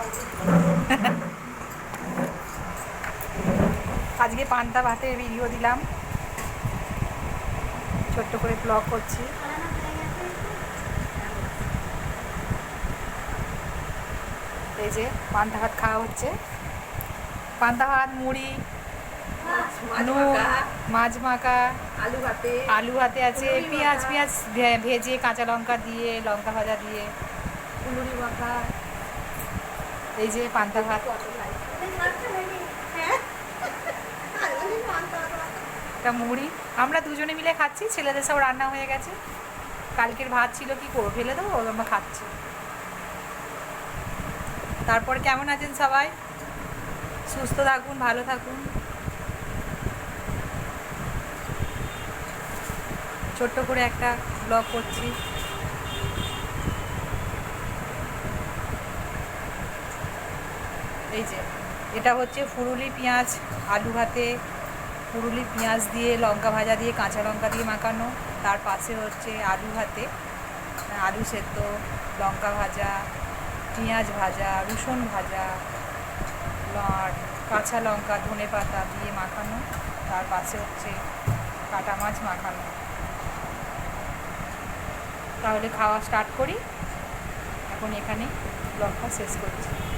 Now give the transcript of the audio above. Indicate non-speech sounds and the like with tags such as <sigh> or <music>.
<laughs> আজকে পান্তা ভাতের ভিডিও দিলাম। ছোট্ট করে ব্লগ করছি। এই যে পান্তা ভাত খাওয়া হচ্ছে। পান্তা ভাত মুড়ি নুন মাছ মাখা আলু ভাতে। আলু ভাতে আছে পেঁয়াজ পেঁয়াজ ভেজে কাঁচা লঙ্কা দিয়ে লঙ্কা ভাজা দিয়ে। ফুলুরি মাখা। এই যে পান্তা ভাত একটা মুড়ি। আমরা দুজনে মিলে খাচ্ছি, ছেলেদের সব রান্না হয়ে গেছে। কালকের ভাত ছিল কি করব? ফেলে দেবো আমরা খাচ্ছি। তারপর কেমন আছেন সবাই? সুস্থ থাকুন, ভালো থাকুন। ছোট্ট করে একটা ব্লগ করছি। এই যে, এটা হচ্ছে ফুরুলি পেঁয়াজ, আলু ভাতে পুরুলি পেঁয়াজ দিয়ে লঙ্কা ভাজা দিয়ে কাঁচা লঙ্কা দিয়ে মাখানো, তার পাশে হচ্ছে আলু ভাতে, আলু সেদ্ধ, লঙ্কা ভাজা, পেঁয়াজ ভাজা, রসুন ভাজা আর কাঁচা লঙ্কা, ধনে পাতা দিয়ে মাখানো, তার পাশে হচ্ছে কাটা মাছ মাখানো। তাহলে খাওয়া স্টার্ট করি। এখন এখানে ব্লগটা শেষ করছি।